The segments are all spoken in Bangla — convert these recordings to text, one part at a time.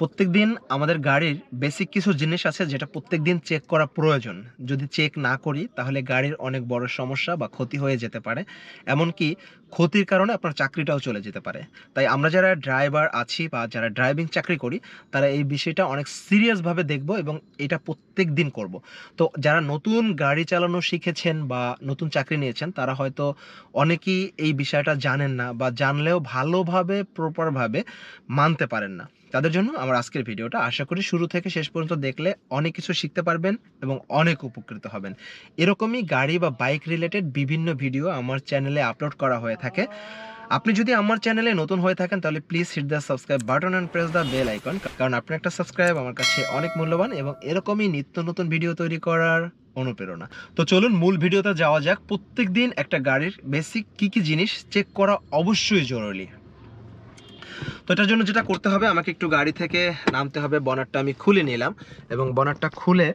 প্রত্যেকদিন আমাদের গাড়ির বেসিক কিছু জিনিস আছে যেটা প্রত্যেক দিন চেক করা প্রয়োজন। যদি চেক না করি, তাহলে গাড়ির অনেক বড় সমস্যা বা ক্ষতি হয়ে যেতে পারে। এমনকি ক্ষতির কারণে আপনার চাকরিটাও চলে যেতে পারে। তাই আমরা যারা ড্রাইভার আছি বা যারা ড্রাইভিং চাকরি করি, তারা এই বিষয়টা অনেক সিরিয়াসভাবে দেখব এবং এটা প্রত্যেক দিন করব। তো যারা নতুন গাড়ি চালানো শিখেছেন বা নতুন চাকরি নিয়েছেন, তারা হয়তো অনেকেই এই বিষয়টা জানেন না বা জানলেও ভালোভাবে প্রপারভাবে মানতে পারেন না। তাদের জন্য আমার আজকের ভিডিওটা। আশা করি শুরু থেকে শেষ পর্যন্ত দেখলে অনেক কিছু শিখতে পারবেন এবং অনেক উপকৃত হবেন। এরকমই গাড়ি বা বাইক রিলেটেড বিভিন্ন ভিডিও আমার চ্যানেলে আপলোড করা হয়ে থাকে। আপনি যদি আমার চ্যানেলে নতুন হয়ে থাকেন, তাহলে please hit the subscribe button and press the bell icon কারণ আপনার একটা সাবস্ক্রাইব আমার কাছে অনেক মূল্যবান এবং এরকমই নিত্য নতুন ভিডিও তৈরি করার অনুপ্রেরণা। তো চলুন মূল ভিডিওতে যাওয়া যাক। প্রত্যেক দিন একটা গাড়ির বেসিক কি কি জিনিস চেক করা অবশ্যই জরুরি। তো এটার জন্য যেটা করতে হবে, আমাকে একটু গাড়ি থেকে নামতে হবে। বনারটা আমি খুলে নিলাম এবং বনারটা খুলে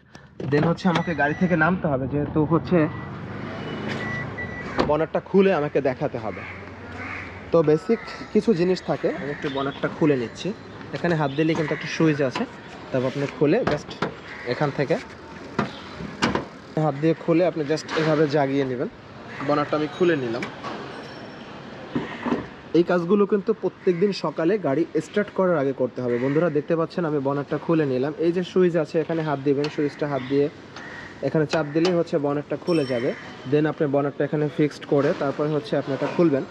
দেন হচ্ছে আমাকে গাড়ি থেকে নামতে হবে, যেহেতু হচ্ছে বনারটা খুলে আমাকে দেখাতে হবে। তো বেসিক কিছু জিনিস থাকে, আমি একটু বনারটা খুলে নিচ্ছি। এখানে হাত দিলে কিন্তু একটা সুইচ আছে, তারপর আপনি খুলে জাস্ট এখান থেকে হাত দিয়ে খুলে আপনি জাস্ট এভাবে জাগিয়ে নেবেন। বনারটা আমি খুলে নিলাম। এই কাজগুলো কিন্তু প্রত্যেক দিন সকালে গাড়ি স্টার্ট করার আগে করতে হবে। বন্ধুরা, দেখতে পাচ্ছেন, আমি বনারটা খুলে নিলাম। এই যে সুইচ আছে, এখানে হাত দিবেন, সুইচটা হাত দিয়ে এখানে চাপ দিলেই হচ্ছে বনারটা খুলে যাবে। দেন আপনি বনারটা এখানে ফিক্সড করে তারপরে হচ্ছে আপনি এটা খুলবেন।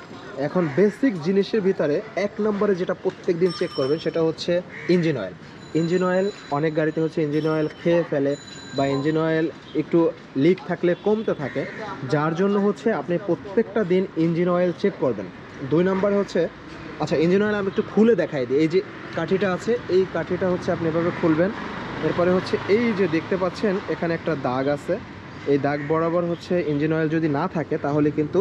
এখন বেসিক জিনিসের ভিতরে এক নম্বরে যেটা প্রত্যেক দিন চেক করবেন, সেটা হচ্ছে ইঞ্জিন অয়েল ইঞ্জিন অয়েল অনেক গাড়িতে হচ্ছে ইঞ্জিন অয়েল খেয়ে ফেলে বা ইঞ্জিন অয়েল একটু লিক থাকলে কমতে থাকে। যার জন্য হচ্ছে আপনি প্রত্যেকটা দিন ইঞ্জিন অয়েল চেক করবেন। দুই নম্বরে হচ্ছে আচ্ছা ইঞ্জিন অয়েল আমি একটু খুলে দেখাই দিই। এই যে কাঠিটা আছে, এই কাঠিটা হচ্ছে আপনি এভাবে খুলবেন। এরপরে হচ্ছে এই যে দেখতে পাচ্ছেন, এখানে একটা দাগ আছে। এই দাগ বরাবর হচ্ছে ইঞ্জিন অয়েল যদি না থাকে, তাহলে কিন্তু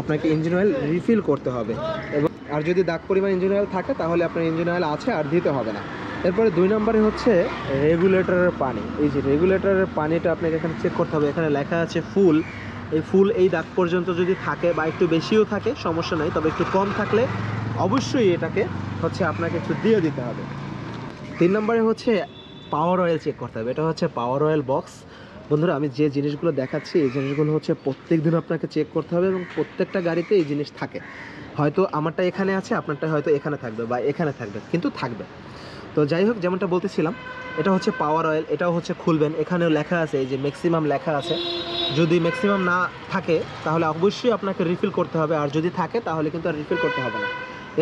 আপনাকে ইঞ্জিন অয়েল রিফিল করতে হবে। এবং আর যদি দাগ পরিমাণ ইঞ্জিন অয়েল থাকে, তাহলে আপনার ইঞ্জিন অয়েল আছে, আর দিতে হবে না। এরপরে দুই নম্বরে হচ্ছে রেগুলেটরের পানি। এই যে রেগুলেটরের পানিটা আপনাকে এখানে চেক করতে হবে। এখানে লেখা আছে ফুল এই ফুল এই দাগ পর্যন্ত যদি থাকে বা একটু বেশিও থাকে, সমস্যা নেই। তবে একটু কম থাকলে অবশ্যই এটাকে হচ্ছে আপনাকে একটু দিয়ে দিতে হবে। তিন নম্বরে হচ্ছে পাওয়ার অয়েল চেক করতে হবে। এটা হচ্ছে পাওয়ার অয়েল বক্স বন্ধুরা, আমি যে জিনিসগুলো দেখাচ্ছি, এই জিনিসগুলো হচ্ছে প্রত্যেক দিন আপনাকে চেক করতে হবে এবং প্রত্যেকটা গাড়িতে এই জিনিস থাকে। হয়তো আমারটা এখানে আছে, আপনারটা হয়তো এখানে থাকবে বা এখানে থাকবে, কিন্তু থাকবে। তো যাই হোক, যেমনটা বলতেছিলাম, এটা হচ্ছে পাওয়ার অয়েল এটাও হচ্ছে খুলবেন। এখানেও লেখা আছে, এই যে ম্যাক্সিমাম লেখা আছে। যদি ম্যাক্সিমাম না থাকে, তাহলে অবশ্যই আপনাকে রিফিল করতে হবে। আর যদি থাকে, তাহলে কিন্তু আর রিফিল করতে হবে না।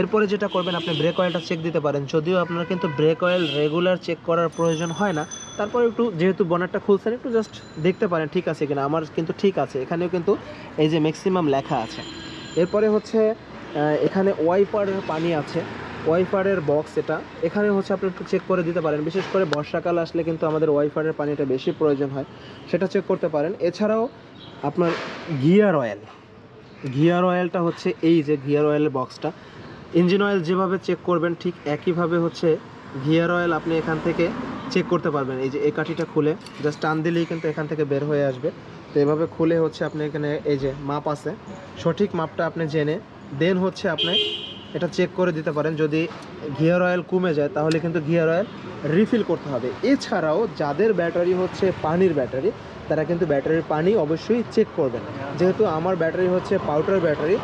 এরপরে যেটা করবেন, আপনি ব্রেক অয়েলটা চেক দিতে পারেন। যদিও আপনার কিন্তু ব্রেক অয়েল রেগুলার চেক করার প্রয়োজন হয় না, তারপরে একটু যেহেতু বনারটা খুলছেন, একটু জাস্ট দেখতে পারেন, ঠিক আছে কিনা? আমার কিন্তু ঠিক আছে। এখানেও কিন্তু এই যে ম্যাক্সিমাম লেখা আছে। এরপরে হচ্ছে এখানে ওয়াইপারের পানি আছে। ওয়াইফারের বক্স এটা। এখানে হচ্ছে আপনি একটু চেক করে দিতে পারেন। বিশেষ করে বর্ষাকাল আসলে কিন্তু আমাদের ওয়াইফারের পানিটা বেশি প্রয়োজন হয়, সেটা চেক করতে পারেন। এছাড়াও আপনার গিয়ার অয়েল গিয়ার অয়েলটা হচ্ছে এই যে গিয়ার অয়েলের বক্সটা ইঞ্জিন অয়েল যেভাবে চেক করবেন, ঠিক একইভাবে হচ্ছে গিয়ার অয়েল আপনি এখান থেকে চেক করতে পারবেন। এই যে এই কাঠিটা খুলে জাস্ট টান দিলেই কিন্তু এখান থেকে বের হয়ে আসবে। তো এভাবে খুলে হচ্ছে আপনি এখানে এই যে মাপ আছে, সঠিক মাপটা আপনি জেনে দেন হচ্ছে আপনি এটা চেক করে দিতে পারেন। যদি গিয়ার অয়েল কমে যায়, তাহলে কিন্তু গিয়ার অয়েল রিফিল করতে হবে। এছাড়াও যাদের ব্যাটারি হচ্ছে পানির ব্যাটারি তারা কিন্তু ব্যাটারির পানি অবশ্যই চেক করবেন। যেহেতু আমার ব্যাটারি হচ্ছে পাউডার ব্যাটারি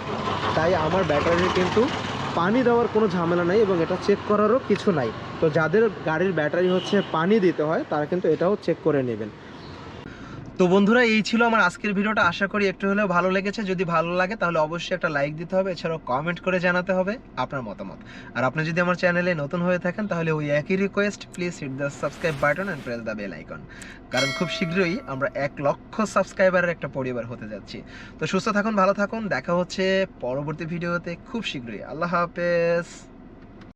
তাই আমার ব্যাটারির কিন্তু পানি দেওয়ার কোনো ঝামেলা নাই এবং এটা চেক করারও কিছু নাই। তো যাদের গাড়ির ব্যাটারি হচ্ছে পানি দিতে হয়, তারা কিন্তু এটাও চেক করে নেবেন। তো বন্ধুরা, এই ছিল আমার আজকের ভিডিওটা। আশা করি একটু হলেও ভালো লেগেছে। যদি ভালো লাগে, তাহলে অবশ্যই একটা লাইক দিতে হবে। এছাড়াও কমেন্ট করে জানাতে হবে আপনার মতামত। আর আপনি যদি আমার চ্যানেলে নতুন হয়ে থাকেন, তাহলে ওই একই request please hit the subscribe button and press the bell icon কারণ খুব শীঘ্রই আমরা এক লক্ষ সাবস্ক্রাইবারের একটা পরিবার হতে যাচ্ছি। তো সুস্থ থাকুন, ভালো থাকুন। দেখা হচ্ছে পরবর্তী ভিডিওতে খুব শীঘ্রই। আল্লাহ হাফেজ।